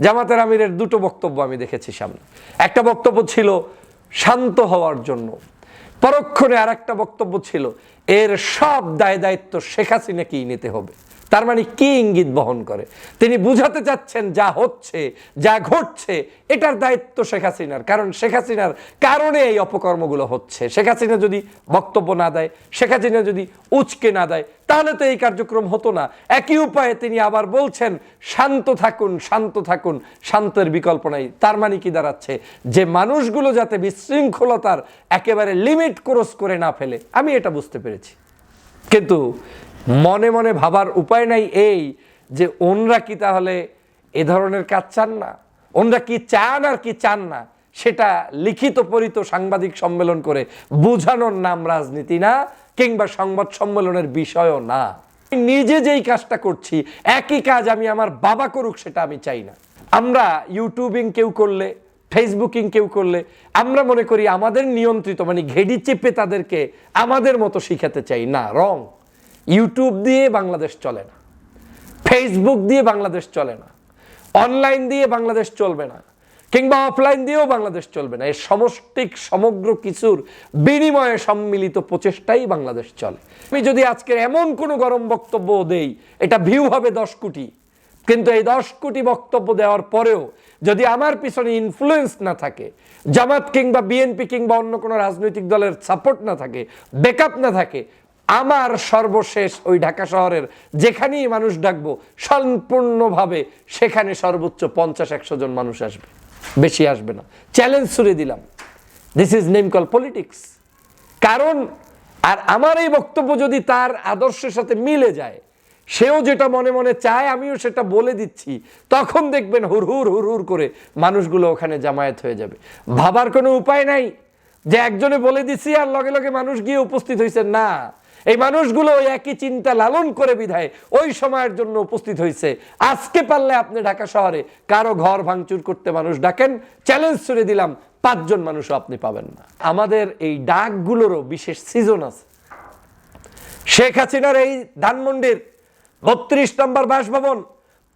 জামাতের আমিরের দুটো বক্তব্য আমি দেখেছি সামনে। একটা বক্তব্য ছিল শান্ত হওয়ার জন্য। পরক্ষণে আর একটা বক্তব্য ছিল, এর সব দায় দায়িত্ব শেখ হাসিনাকেই নিতে হবে। তার মানে কি ইঙ্গিত বহন করে? তিনি বুঝাতে চাচ্ছেন যা হচ্ছে, যা ঘটছে, এটার দায়িত্ব শেখ হাসিনার। কারণ শেখ হাসিনার কারণে এই অপকর্মগুলো হচ্ছে। শেখ হাসিনা যদি বক্তব্য না দেয়, শেখ হাসিনা যদি উচকে না দেয়, তাহলে তো এই কার্যক্রম হতো না। একই উপায়ে তিনি আবার বলছেন, শান্ত থাকুন শান্ত থাকুন, শান্তের বিকল্প নাই। তার মানে কি দাঁড়াচ্ছে? যে মানুষগুলো যাতে বিশৃঙ্খলতার একেবারে লিমিট ক্রস করে না ফেলে। আমি এটা বুঝতে পেরেছি। কিন্তু মনে মনে ভাবার উপায় নাই এই যে ওনরা কি তাহলে এ ধরনের কাজ চান না? ওনরা কি চান আর কি চান না? সেটা লিখিত পরিত সাংবাদিক সম্মেলন করে বোঝানোর নাম রাজনীতি না, কিংবা সংবাদ সম্মেলনের বিষয়ও না। নিজে যেই কাজটা করছি, একই কাজ আমি আমার বাবা করুক সেটা আমি চাই না। আমরা ইউটিউবিং কেউ করলে, ফেসবুকিং কেউ করলে, আমরা মনে করি আমাদের নিয়ন্ত্রিত মানে ঘেডি চেপে তাদেরকে আমাদের মতো শিখাতে চাই। না, রং। ইউটিউব দিয়ে বাংলাদেশ চলে না। ফেসবুক দিয়ে বাংলাদেশ চলে না। অনলাইন দিয়ে বাংলাদেশ চলবে না। কিংবা অফলাইন দিয়েও বাংলাদেশ চলবে না। এর সমষ্টিক সমগ্র কিছুর বিনিময়ে সম্মিলিত প্রচেষ্টাই বাংলাদেশ চলে। আমি যদি আজকের এমন কোনো গরম বক্তব্য দেই, এটা ভিউ হবে দশ কোটি। কিন্তু এই দশ কোটি বক্তব্য দেওয়ার পরেও যদি আমার পিছনে ইনফ্লুয়েন্স না থাকে, জামাত কিংবা বিএনপি কিংবা অন্য কোনো রাজনৈতিক দলের সাপোর্ট না থাকে ব্যাকআপ না থাকে আমার সর্বশেষ ওই ঢাকা শহরের যেখানেই মানুষ ডাকবো, সম্পূর্ণভাবে সেখানে সর্বোচ্চ পঞ্চাশ, একশো জন মানুষ আসবে। বেশি আসবে না। চ্যালেঞ্জ ছুড়ে দিলাম। This is name call politics কারণ, আর আমার এই বক্তব্য যদি তার আদর্শের সাথে মিলে যায়, সেও যেটা মনে মনে চায়, আমিও সেটা বলে দিচ্ছি, তখন দেখবেন হুর হুর হুর হুর করে মানুষগুলো ওখানে জামায়াত হয়ে যাবে। ভাবার কোনো উপায় নাই যে একজনে বলে দিছি আর লগে লগে মানুষ গিয়ে উপস্থিত হয়েছে না এই মানুষগুলো ওই একই চিন্তা লালন করে বিধায় ওই সময়ের জন্য উপস্থিত হয়েছে। আজকে পারলে আপনি ঢাকা শহরে কারও ঘর ভাঙচুর করতে মানুষ ডাকেন চ্যালেঞ্জ ছুড়ে দিলাম, পাঁচজন মানুষও আপনি পাবেন না। আমাদের এই ডাকগুলোরও বিশেষ সিজন আছে। শেখ হাসিনার এই ধানমন্ডির বত্রিশ নম্বর বাসভবন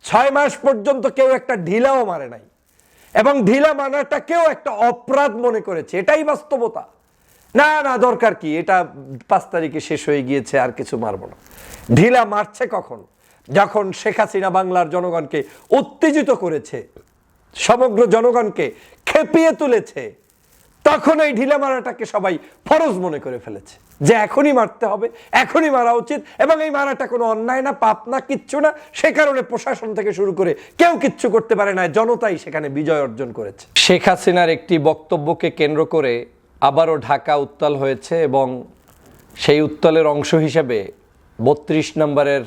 ছয় মাস পর্যন্ত কেউ একটা ঢিলাও মারে নাই। এবং ঢিলা মানাটা কেউ একটা অপরাধ মনে করেছে। এটাই বাস্তবতা। না না, দরকার কি? এটা পাঁচ তারিখে শেষ হয়ে গিয়েছে, আর কিছু মারবো না। ঢিলা মারছে কখন? যখন শেখ হাসিনা বাংলার জনগণকে উত্তেজিত করেছে, সমগ্র জনগণকে খেপিয়ে তুলেছে, তখন এই ঢিলা মারাটাকে সবাই ফরজ মনে করে ফেলেছে যে এখনই মারতে হবে, এখনই মারা উচিত, এবং এই মারাটা কোনো অন্যায় না, পাপ না, কিচ্ছু না। সে কারণে প্রশাসন থেকে শুরু করে কেউ কিচ্ছু করতে পারে না, জনতাই সেখানে বিজয় অর্জন করেছে। শেখ হাসিনার একটি বক্তব্যকে কেন্দ্র করে আবারও ঢাকা উত্তাল হয়েছে এবং সেই উত্তালের অংশ হিসেবে বত্রিশ নম্বরের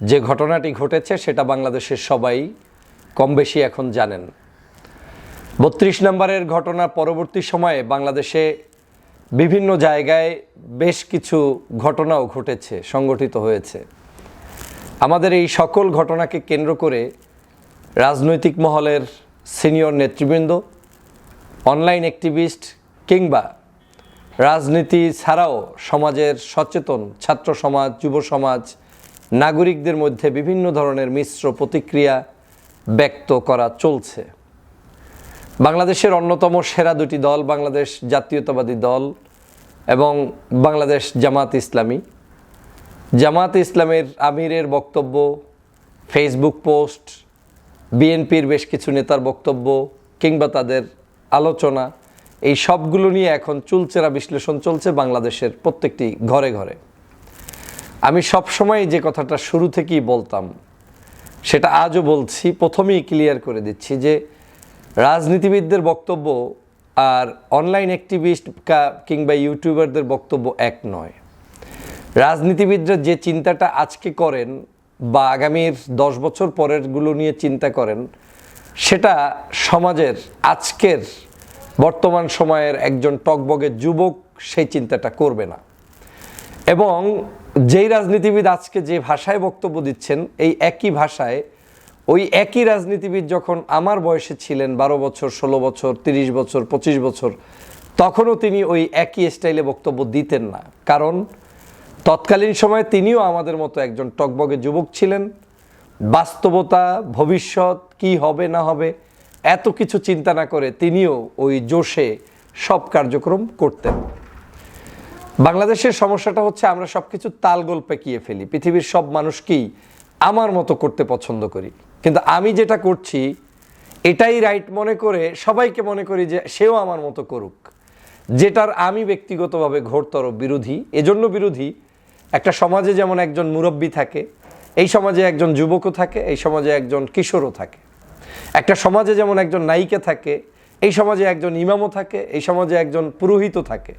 যে ঘটনাটি ঘটেছে সেটা বাংলাদেশের সবাই কম বেশি এখন জানেন। বত্রিশ নম্বরের ঘটনা পরবর্তী সময়ে বাংলাদেশে বিভিন্ন জায়গায় বেশ কিছু ঘটনাও ঘটেছে সংগঠিত হয়েছে। আমাদের এই সকল ঘটনাকে কেন্দ্র করে রাজনৈতিক মহলের সিনিয়র নেতৃবৃন্দ, অনলাইন অ্যাক্টিভিস্ট কিংবা রাজনীতি ছাড়াও সমাজের সচেতন, ছাত্র সমাজ, যুব সমাজ, নাগরিকদের মধ্যে বিভিন্ন ধরনের মিশ্র প্রতিক্রিয়া ব্যক্ত করা চলছে। বাংলাদেশের অন্যতম সেরা দুটি দল বাংলাদেশ জাতীয়তাবাদী দল এবং বাংলাদেশ জামাত ইসলামী। জামাত ইসলামের আমিরের বক্তব্য, ফেসবুক পোস্ট, বিএনপির বেশ কিছু নেতার বক্তব্য কিংবা তাদের আলোচনা এই সবগুলো নিয়ে এখন চুলচেরা বিশ্লেষণ চলছে বাংলাদেশের প্রত্যেকটি ঘরে ঘরে। আমি সবসময় যে কথাটা শুরু থেকেই বলতাম, সেটা আজও বলছি, প্রথমেই ক্লিয়ার করে দিচ্ছি যে রাজনীতিবিদদের বক্তব্য আর অনলাইন অ্যাক্টিভিস্ট কিংবা ইউটিউবারদের বক্তব্য এক নয়। রাজনীতিবিদরা যে চিন্তাটা আজকে করেন বা আগামীর দশ বছর পরেরগুলো নিয়ে চিন্তা করেন, সেটা সমাজের আজকের বর্তমান সময়ের একজন টকবগে যুবক সেই চিন্তাটা করবে না। এবং যেই রাজনীতিবিদ আজকে যে ভাষায় বক্তব্য দিচ্ছেন, এই একই ভাষায় ওই একই রাজনীতিবিদ যখন আমার বয়সে ছিলেন, বারো বছর, ষোলো বছর, তিরিশ বছর, পঁচিশ বছর, তখনও তিনি ওই একই স্টাইলে বক্তব্য দিতেন না। কারণ তৎকালীন সময়ে তিনিও আমাদের মতো একজন টকবগে যুবক ছিলেন। বাস্তবতা, ভবিষ্যৎ, কি হবে না হবে এত কিছু চিন্তা না করে তিনিও ওই জোশে সব কার্যক্রম করতেন। বাংলাদেশের সমস্যাটা হচ্ছে আমরা সব কিছু তালগোল পেকিয়ে ফেলি। পৃথিবীর সব মানুষকেই আমার মতো করতে পছন্দ করি। কিন্তু আমি যেটা করছি, এটাই রাইট মনে করে সবাইকে মনে করি যে সেও আমার মতো করুক। যেটার আমি ব্যক্তিগতভাবে ঘোরতর বিরোধী, এজন্য বিরোধী। একটা সমাজে যেমন একজন মুরব্বী থাকে, এই সমাজে একজন যুবকও থাকে, এই সমাজে একজন কিশোরও থাকে। একটা সমাজে যেমন একজন নায়িকা থাকে, এই সমাজে একজন ইমামও থাকে, এই সমাজে একজন পুরোহিতও থাকে।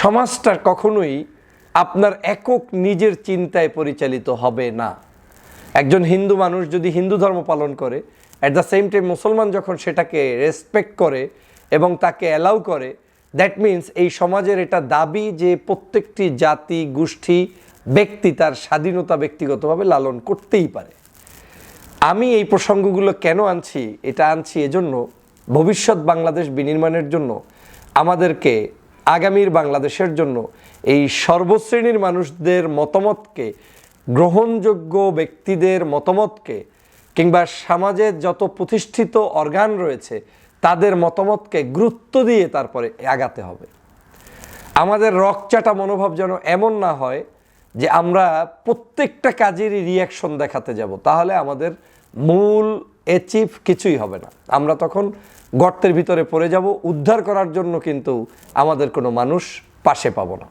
সমাজটা কখনোই আপনার একক নিজের চিন্তায় পরিচালিত হবে না। একজন হিন্দু মানুষ যদি হিন্দু ধর্ম পালন করে অ্যাট দ্য সেম টাইম মুসলমান যখন সেটাকে রেসপেক্ট করে এবং তাকে অ্যালাউ করে দ্যাট মিন্স এই সমাজের এটা দাবি যে প্রত্যেকটি জাতি, গোষ্ঠী, ব্যক্তি তার স্বাধীনতা ব্যক্তিগতভাবে লালন করতেই পারে। আমি এই প্রসঙ্গগুলো কেন আনছি, এটা আনছি এজন্য, ভবিষ্যৎ বাংলাদেশ বিনির্মাণের জন্য, আমাদেরকে আগামীর বাংলাদেশের জন্য, এই সর্বশ্রেণীর মানুষদের মতামতকে, গ্রহণযোগ্য ব্যক্তিদের মতামতকে, কিংবা সমাজের যত প্রতিষ্ঠিত অর্গান রয়েছে, তাদের মতামতকে গুরুত্ব দিয়ে তারপরে আগাতে হবে। আমাদের রকচাটা মনোভাব যেন এমন না হয় যে আমরা প্রত্যেকটা কাজেরই রিয়াকশন দেখাতে যাব। তাহলে আমাদের মূল অ্যাচিভ কিছুই হবে না। আমরা তখন গর্তের ভিতরে পড়ে যাব, উদ্ধার করার জন্য কিন্তু আমাদের কোনো মানুষ পাশে পাবো না।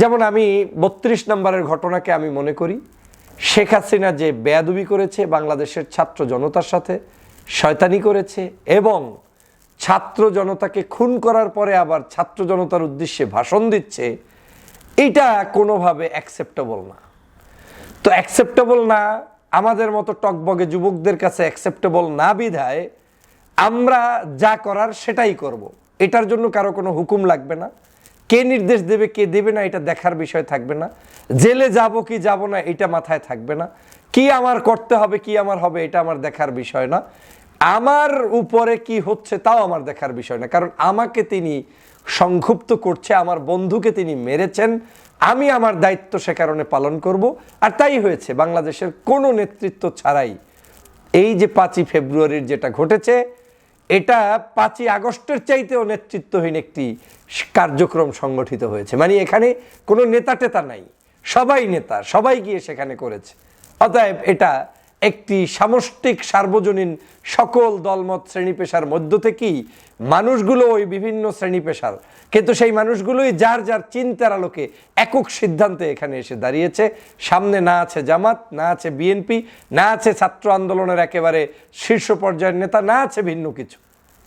যেমন আমি বত্রিশ নম্বরের ঘটনাকে আমি মনে করি, শেখ হাসিনা যে বেয়াদুবি করেছে, বাংলাদেশের ছাত্র জনতার সাথে শয়তানি করেছে এবং ছাত্র জনতাকে খুন করার পরে আবার ছাত্র জনতার উদ্দেশ্যে ভাষণ দিচ্ছে, এটা কোনোভাবে অ্যাকসেপ্টেবল না। তো অ্যাকসেপ্টেবল না আমাদের মতো টকবগে যুবকদের কাছে অ্যাকসেপ্টেবল না বিধায় আমরা যা করার সেটাই করব। এটার জন্য কারও কোনো হুকুম লাগবে না। কে নির্দেশ দেবে, কে দেবে না, এটা দেখার বিষয় থাকবে না। জেলে যাব কি যাব না, এটা মাথায় থাকবে না। কি আমার করতে হবে, কি আমার হবে, এটা আমার দেখার বিষয় না। আমার উপরে কি হচ্ছে, তাও আমার দেখার বিষয় না। কারণ আমাকে তিনি সংক্ষুব্ধ করছে, আমার বন্ধুকে তিনি মেরেছেন আমি আমার দায়িত্ব সে কারণে পালন করব, আর তাই হয়েছে, বাংলাদেশের কোনো নেতৃত্ব ছাড়াই এই যে পাঁচই ফেব্রুয়ারির যেটা ঘটেছে, এটা পাঁচই আগস্টের চাইতেও নেতৃত্বহীন একটি কার্যক্রম সংগঠিত হয়েছে। মানে এখানে কোনো নেতা টেতা নাই, সবাই নেতা, সবাই গিয়ে সেখানে করেছে। অতএব এটা একটি সামষ্টিক সার্বজনীন সকল দলমত শ্রেণি পেশার মধ্য থেকেই মানুষগুলো ওই বিভিন্ন শ্রেণি পেশার। কিন্তু সেই মানুষগুলোই যার যার চিন্তার আলোকে একক সিদ্ধান্তে এখানে এসে দাঁড়িয়েছে। সামনে না আছে জামাত, না আছে বিএনপি, না আছে ছাত্র আন্দোলনের একেবারে শীর্ষ পর্যায়ের নেতা, না আছে ভিন্ন কিছু।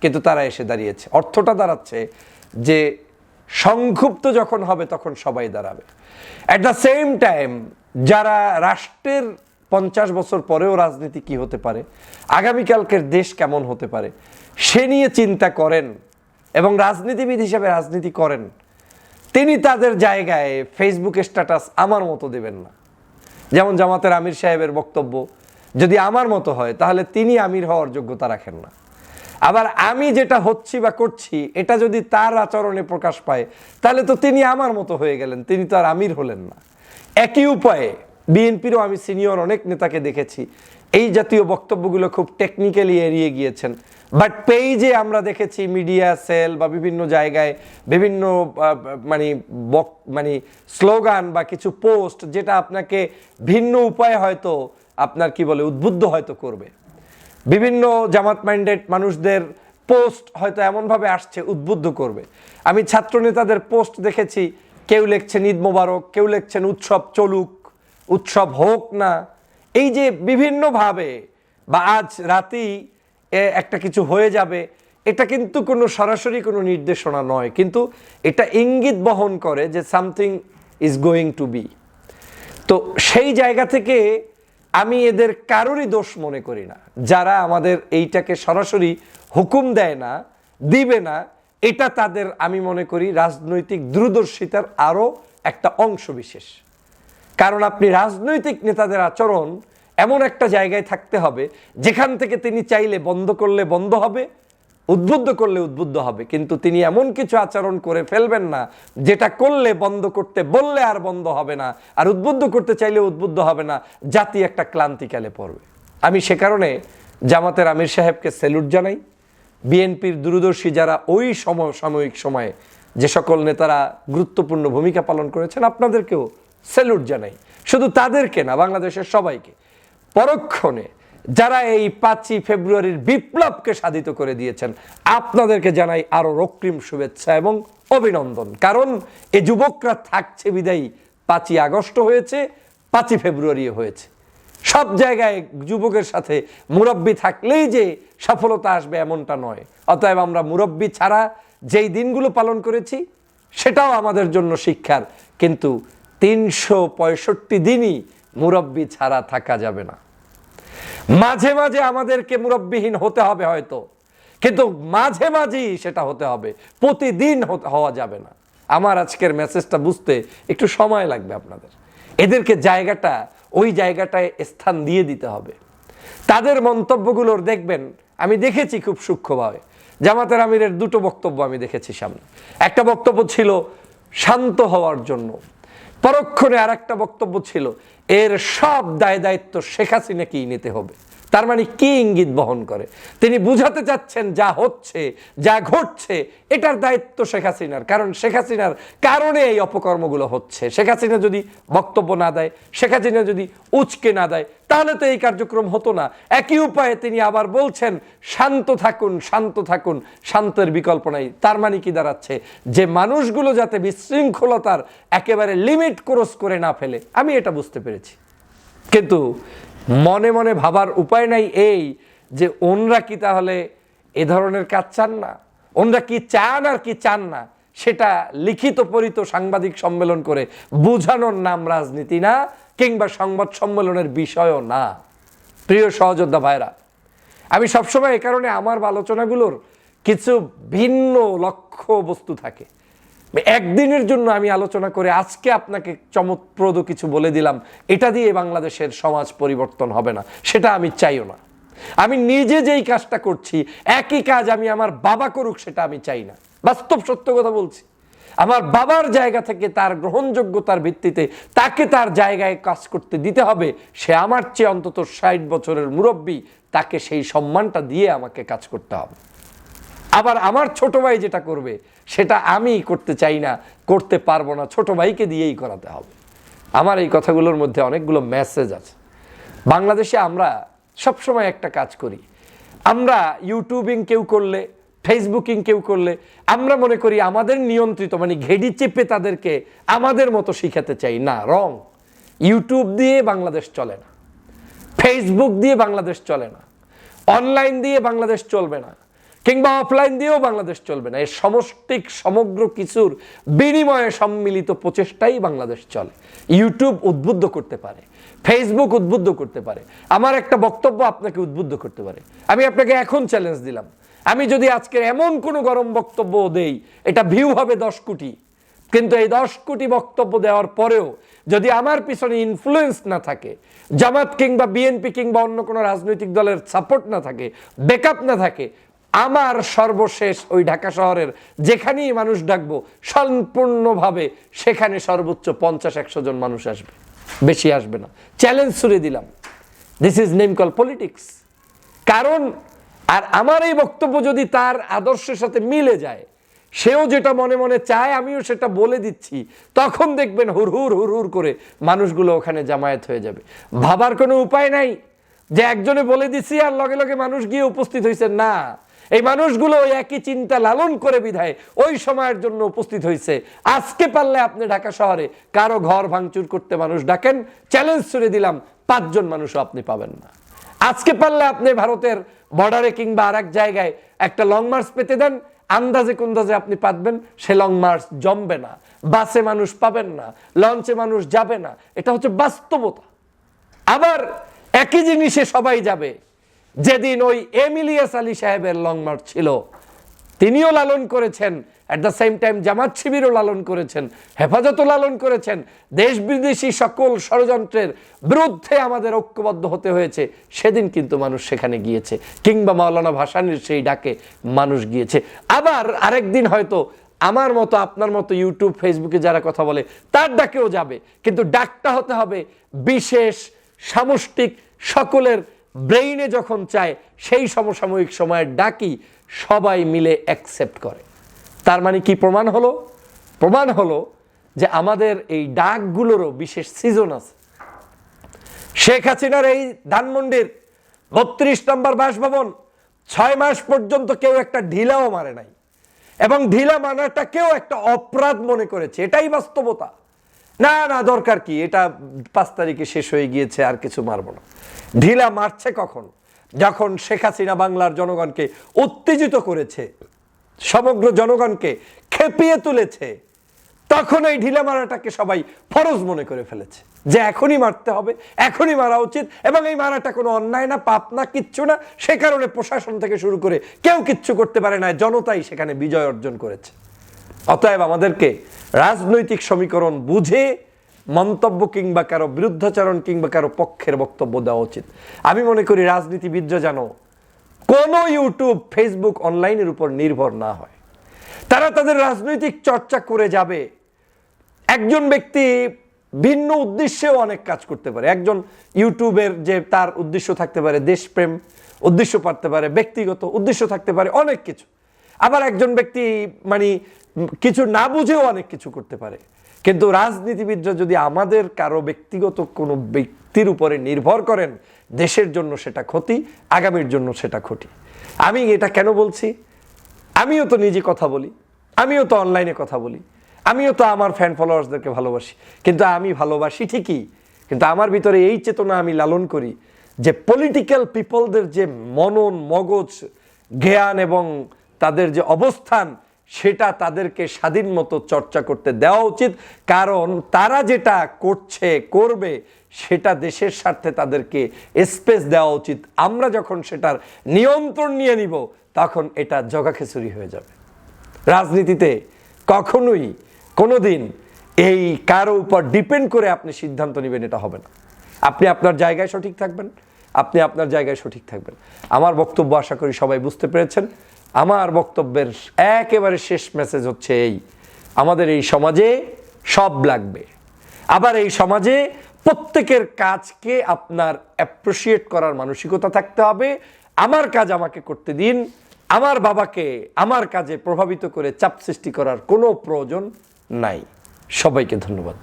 কিন্তু তারা এসে দাঁড়িয়েছে। অর্থটা দাঁড়াচ্ছে যে সংক্ষুব্ধ যখন হবে তখন সবাই দাঁড়াবে। অ্যাট দ্য সেম টাইম যারা রাষ্ট্রের পঞ্চাশ বছর পরেও রাজনীতি কি হতে পারে? আগামীকালকের দেশ কেমন হতে পারে? সে নিয়ে চিন্তা করেন এবং রাজনীতিবিদ হিসেবে রাজনীতি করেন। তিনি তাদের জায়গায় ফেসবুক স্ট্যাটাস আমার মতো দেবেন না। যেমন জামাতের আমির সাহেবের বক্তব্য, যদি আমার মতো হয়, তাহলে তিনি আমির হওয়ার যোগ্যতা রাখেন না। আবার আমি যেটা হচ্ছি বা করছি, এটা যদি তার আচরণে প্রকাশ পায়, তাহলে তো তিনি আমার মতো হয়ে গেলেন, তিনি তো আর আমির হলেন না। একই উপায়ে বিএনপিরও আমি সিনিয়র, অনেক নেতাকে দেখেছি। এই জাতীয় বক্তব্যগুলো খুব টেকনিক্যালি এড়িয়ে গিয়েছেন। বাট পেজে আমরা দেখেছি মিডিয়া সেল বা বিভিন্ন জায়গায় বিভিন্ন মানে বক মানে স্লোগান বা কিছু পোস্ট যেটা আপনাকে ভিন্ন উপায়ে হয়তো আপনার কি বলে, উদ্বুদ্ধ হয়তো করবে। বিভিন্ন জামাত মাইন্ডেড মানুষদের পোস্ট হয়তো এমনভাবে আসছে, উদ্বুদ্ধ করবে। আমি ছাত্র নেতাদের পোস্ট দেখেছি। কেউ লিখছেন ঈদ মোবারক, কেউ লিখছেন উৎসব চলুক উৎসব হোক না, এই যে বিভিন্নভাবে বা আজ রাতেই একটা কিছু হয়ে যাবে, এটা কিন্তু কোনো সরাসরি কোনো নির্দেশনা নয়। কিন্তু এটা ইঙ্গিত বহন করে যে something is going to be. তো সেই জায়গা থেকে আমি এদের কারোরই দোষ মনে করি না। যারা আমাদের এইটাকে সরাসরি হুকুম দেয় না, দিবে না, এটা তাদের আমি মনে করি রাজনৈতিক দূরদর্শিতার আরও একটা অংশ বিশেষ কারণ আপনি রাজনৈতিক নেতাদের আচরণ এমন একটা জায়গায় থাকতে হবে, যেখান থেকে তিনি চাইলে বন্ধ করলে বন্ধ হবে, উদ্বুদ্ধ করলে উদ্বুদ্ধ হবে, কিন্তু তিনি এমন কিছু আচরণ করে ফেলবেন না, যেটা করলে বন্ধ করতে বললে আর বন্ধ হবে না, আর উদ্বুদ্ধ করতে চাইলে উদ্বুদ্ধ হবে না, জাতি একটা ক্লান্তিকালে পড়বে। আমি সে কারণে জামাতের আমির সাহেবকে স্যালুট জানাই। বিএনপির দূরদর্শী যারা ওই সময় সাময়িক সময়ে যে সকল নেতারা গুরুত্বপূর্ণ ভূমিকা পালন করেছেন, আপনাদেরকেও স্যালুট জানাই। শুধু তাদেরকে না, বাংলাদেশের সবাইকে। পরক্ষণে যারা এই পাঁচই ফেব্রুয়ারির বিপ্লবকে সাধিত করে দিয়েছেন, আপনাদেরকে জানাই আরও রক্তিম শুভেচ্ছা এবং অভিনন্দন। কারণ এ যুবকরা থাকছে বিদায়ী। পাঁচই আগস্ট হয়েছে, পাঁচই ফেব্রুয়ারি হয়েছে। সব জায়গায় যুবকের সাথে মুরব্বী থাকলেই যে সফলতা আসবে এমনটা নয়। অতএব আমরা মুরব্বী ছাড়া যেই দিনগুলো পালন করেছি, সেটাও আমাদের জন্য শিক্ষার। কিন্তু তিনশো পঁয়ষট্টি দিনই মুরব্বি ছাড়া থাকা যাবে না। মাঝে মাঝে আমাদেরকে মুরব্বিহীন হতে হবে হয়তো, কিন্তু মাঝে মাঝেই সেটা হতে হবে, প্রতিদিন হওয়া যাবে না। আমার আজকের মেসেজটা বুঝতে একটু সময় লাগবে আপনাদের। এদেরকে জায়গাটা, ওই জায়গাটায় স্থান দিয়ে দিতে হবে। তাদের মন্তব্যগুলোর দেখবেন, আমি দেখেছি খুব সূক্ষ্মভাবে। জামাতের আমিরের দুটো বক্তব্য আমি দেখেছি সামনে। একটা বক্তব্য ছিল, শান্ত হওয়ার জন্য। পরক্ষণে আর একটা বক্তব্য ছিল এর সব দায় দায়িত্ব শেখ হাসিনাকেই নিতে হবে। তার মানে কি ইঙ্গিত বহন করে? তিনি বুঝাতে চাচ্ছেন যা হচ্ছে, যা ঘটছে, এটার দায়িত্ব শেখ হাসিনার। কারণ শেখ হাসিনার কারণে এই অপকর্মগুলো হচ্ছে। শেখ হাসিনা যদি বক্তব্য না দেয়, শেখ হাসিনা যদি উচকে না দেয়, তাহলে তো এই কার্যক্রম হতো না। একই উপায়ে তিনি আবার বলছেন, শান্ত থাকুন শান্ত থাকুন, শান্তের বিকল্প নাই। তার মানে কি দাঁড়াচ্ছে? যে মানুষগুলো যাতে বিশৃঙ্খলতার একেবারে লিমিট ক্রস করে না ফেলে। আমি এটা বুঝতে পেরেছি। কিন্তু মনে মনে ভাবার উপায় নাই এই যে ওনরা কি তাহলে এ ধরনের কাজ চান না? ওনরা কি চান আর কি চান না? সেটা লিখিত পরিত সাংবাদিক সম্মেলন করে বোঝানোর নাম রাজনীতি না, কিংবা সংবাদ সম্মেলনের বিষয়ও না। প্রিয় সহযোদ্ধা ভাইরা, আমি সবসময় এ কারণে আমার আলোচনাগুলোর কিছু ভিন্ন লক্ষ্য বস্তু থাকে। একদিনের জন্য আমি আলোচনা করে আজকে আপনাকে চমৎপ্রদ কিছু বলে দিলাম। এটা দিয়ে বাংলাদেশের সমাজ পরিবর্তন হবে না। সেটা আমি চাইও না। আমি নিজে যেই কাজটা করছি, একই কাজ আমি আমার বাবা করুক, সেটা আমি চাই না। বাস্তব সত্য কথা বলছি। আমার বাবার জায়গা থেকে তার গ্রহণযোগ্যতার ভিত্তিতে তাকে তার জায়গায় কাজ করতে দিতে হবে। সে আমার চেয়ে অন্তত ষাট বছরের মুরব্বী, তাকে সেই সম্মানটা দিয়ে আমাকে কাজ করতে হবে। আবার আমার ছোট ভাই যেটা করবে, সেটা আমি করতে চাই না, করতে পারব না, ছোট ভাইকে দিয়েই করাতে হবে। আমার এই কথাগুলোর মধ্যে অনেকগুলো মেসেজ আছে। বাংলাদেশে আমরা সবসময় একটা কাজ করি। আমরা ইউটিউবিং কেউ করলে, ফেসবুকিং কেউ করলে, আমরা মনে করি আমাদের নিয়ন্ত্রিত মানে ঘেডি চেপে তাদেরকে আমাদের মতো শিখাতে চাই। না রং ইউটিউব দিয়ে বাংলাদেশ চলে না। ফেসবুক দিয়ে বাংলাদেশ চলে না। অনলাইন দিয়ে বাংলাদেশ চলবে না। কিংবা অফলাইন দিয়েও বাংলাদেশ চলবে না। এই সমষ্টিক সমগ্র কিছুর বিনিময়ে সম্মিলিত প্রচেষ্টাই বাংলাদেশ চলে। ইউটিউব উদ্বুদ্ধ করতে পারে ফেসবুক উদ্বুদ্ধ করতে পারে, আমার একটা বক্তব্য আপনাকে উদ্বুদ্ধ করতে পারে। আমি আপনাকে এখন চ্যালেঞ্জ দিলাম। আমি যদি আজকের এমন কোনো গরম বক্তব্য দেই, এটা ভিউ হবে দশ কোটি। কিন্তু এই দশ কোটি বক্তব্য দেওয়ার পরেও যদি আমার পিছনে ইনফ্লুয়েন্স না থাকে, জামাত কিংবা বিএনপি কিংবা অন্য কোনো রাজনৈতিক দলের সাপোর্ট না থাকে ব্যাকআপ না থাকে আমার সর্বশেষ ওই ঢাকা শহরের যেখানেই মানুষ ডাকবো, সম্পূর্ণভাবে সেখানে সর্বোচ্চ পঞ্চাশ, একশো জন মানুষ আসবে। বেশি আসবে না। চ্যালেঞ্জ ছুড়ে দিলাম। This is name call politics কারণ, আর আমার এই বক্তব্য যদি তার আদর্শের সাথে মিলে যায়, সেও যেটা মনে মনে চায়, আমিও সেটা বলে দিচ্ছি, তখন দেখবেন হুর হুর হুর হুর করে মানুষগুলো ওখানে জামায়াত হয়ে যাবে। ভাবার কোনো উপায় নাই যে একজনে বলে দিছি আর লগে লগে মানুষ গিয়ে উপস্থিত হয়েছে না এই মানুষগুলো ওই একই চিন্তা লালন করে বিধায় ওই সময়ের জন্য উপস্থিত হয়েছে। আজকে পারলে আপনি ঢাকা শহরে কারও ঘর ভাঙচুর করতে মানুষ ডাকেন চ্যালেঞ্জ ছুড়ে দিলাম, পাঁচজন মানুষও আপনি পাবেন না। আজকে পারলে আপনি ভারতের বর্ডারে কিংবা আর এক জায়গায় একটা লং মার্চ পেতে দেন, আন্দাজে কুন্দাজে আপনি পাতবেন, সে লং মার্চ জমবে না, বাসে মানুষ পাবেন না, লঞ্চে মানুষ যাবে না, এটা হচ্ছে বাস্তবতা। আবার একই জিনিসে সবাই যাবে। যেদিন ওই এমিলিয়াস আলী সাহেবের লং মার্চ ছিল, তিনিও লালন করেছেন at the same time Jamaat শিবিরও লালন করেছেন, হেফাজতও লালন করেছেন, দেশ বিদেশি সকল ষড়যন্ত্রের বিরুদ্ধে আমাদের ঐক্যবদ্ধ হতে হয়েছে, সেদিন কিন্তু মানুষ সেখানে গিয়েছে, কিংবা মাওলানা ভাসানির সেই ডাকে মানুষ গিয়েছে। আবার আরেকদিন হয়তো আমার মতো, আপনার মতো ইউটিউব ফেসবুকে যারা কথা বলে, তার ডাকেও যাবে, কিন্তু ডাকটা হতে হবে বিশেষ সামষ্টিক সকলের ব্রেইনে যখন চায়, সেই সমসাময়িক সময়ের ডাকি সবাই মিলে অ্যাকসেপ্ট করে। তার মানে কি প্রমাণ হলো? প্রমাণ হলো যে আমাদের এই ডাকগুলোরও বিশেষ সিজন আছে। শেখ হাসিনার এই ধানমন্ডির বত্রিশ নম্বর বাসভবন ছয় মাস পর্যন্ত কেউ একটা ঢিলাও মারে নাই। এবং ঢিলা মানাটা কেউ একটা অপরাধ মনে করেছে। এটাই বাস্তবতা। না না, দরকার কি? এটা পাঁচ তারিখে শেষ হয়ে গিয়েছে, আর কিছু মারব না। ঢিলা মারছে কখন? যখন শেখ হাসিনা বাংলার জনগণকে উত্তেজিত করেছে, সমগ্র জনগণকে খেপিয়ে তুলেছে, তখন এই ঢিলা মারাটাকে সবাই ফরজ মনে করে ফেলেছে যে এখনই মারতে হবে, এখনই মারা উচিত, এবং এই মারাটা কোনো অন্যায় না, পাপ না, কিচ্ছু না। সে কারণে প্রশাসন থেকে শুরু করে কেউ কিচ্ছু করতে পারে না, জনতাই সেখানে বিজয় অর্জন করেছে। অতএব আমাদেরকে রাজনৈতিক সমীকরণ বুঝে মন্তব্য কিংবা কারও বিরুদ্ধাচরণ কিংবা কারও পক্ষের বক্তব্য দেওয়া উচিত। আমি মনে করি রাজনীতিবিদরা যেন কোনো ইউটিউব, ফেসবুক অনলাইনের উপর নির্ভর না হয়। তারা তাদের রাজনৈতিক চর্চা করে যাবে। একজন ব্যক্তি ভিন্ন উদ্দেশ্যেও অনেক কাজ করতে পারে। একজন ইউটিউবের যে তার উদ্দেশ্য থাকতে পারে দেশপ্রেম, উদ্দেশ্য পারতে পারে ব্যক্তিগত উদ্দেশ্য থাকতে পারে অনেক কিছু। আবার একজন ব্যক্তি মানে কিছু না বুঝেও অনেক কিছু করতে পারে। কিন্তু রাজনীতিবিদরা যদি আমাদের কারও ব্যক্তিগত কোনো ব্যক্তির উপরে নির্ভর করেন, দেশের জন্য সেটা ক্ষতি, আগামীর জন্য সেটা ক্ষতি। আমি এটা কেন বলছি? আমিও তো নিজে কথা বলি, আমিও তো অনলাইনে কথা বলি, আমিও তো আমার ফ্যান ফলোয়ার্সদেরকে ভালোবাসি। কিন্তু আমি ভালোবাসি ঠিকই, কিন্তু আমার ভিতরে এই চেতনা আমি লালন করি যে পলিটিক্যাল পিপলদের যে মনন, মগজ, জ্ঞান এবং তাদের যে অবস্থান, সেটা তাদেরকে স্বাধীন মতো চর্চা করতে দেওয়া উচিত। কারণ তারা যেটা করছে, করবে, সেটা দেশের স্বার্থে তাদেরকে স্পেস দেওয়া উচিত। আমরা যখন সেটার নিয়ন্ত্রণ নিয়ে নিব, তখন এটা জগাখিচুরি হয়ে যাবে। রাজনীতিতে কখনোই কোনোদিন এই কারও উপর ডিপেন্ড করে আপনি সিদ্ধান্ত নেবেন, এটা হবে না। আপনি আপনার জায়গায় সঠিক থাকবেন, আপনি আপনার জায়গায় সঠিক থাকবেন। আমার বক্তব্য আশা করি সবাই বুঝতে পেরেছেন। আমার বক্তব্যের একেবারে শেষ মেসেজ হচ্ছে এই। আমাদের এই সমাজে সব লাগবে। আবার এই সমাজে প্রত্যেকের কাজকে আপনার অ্যাপ্রিসিয়েট করার মানসিকতা থাকতে হবে। আমার কাজ আমাকে করতে দিন। আমার বাবাকে আমার কাজে প্রভাবিত করে চাপ সৃষ্টি করার কোনো প্রয়োজন নাই। সবাইকে ধন্যবাদ।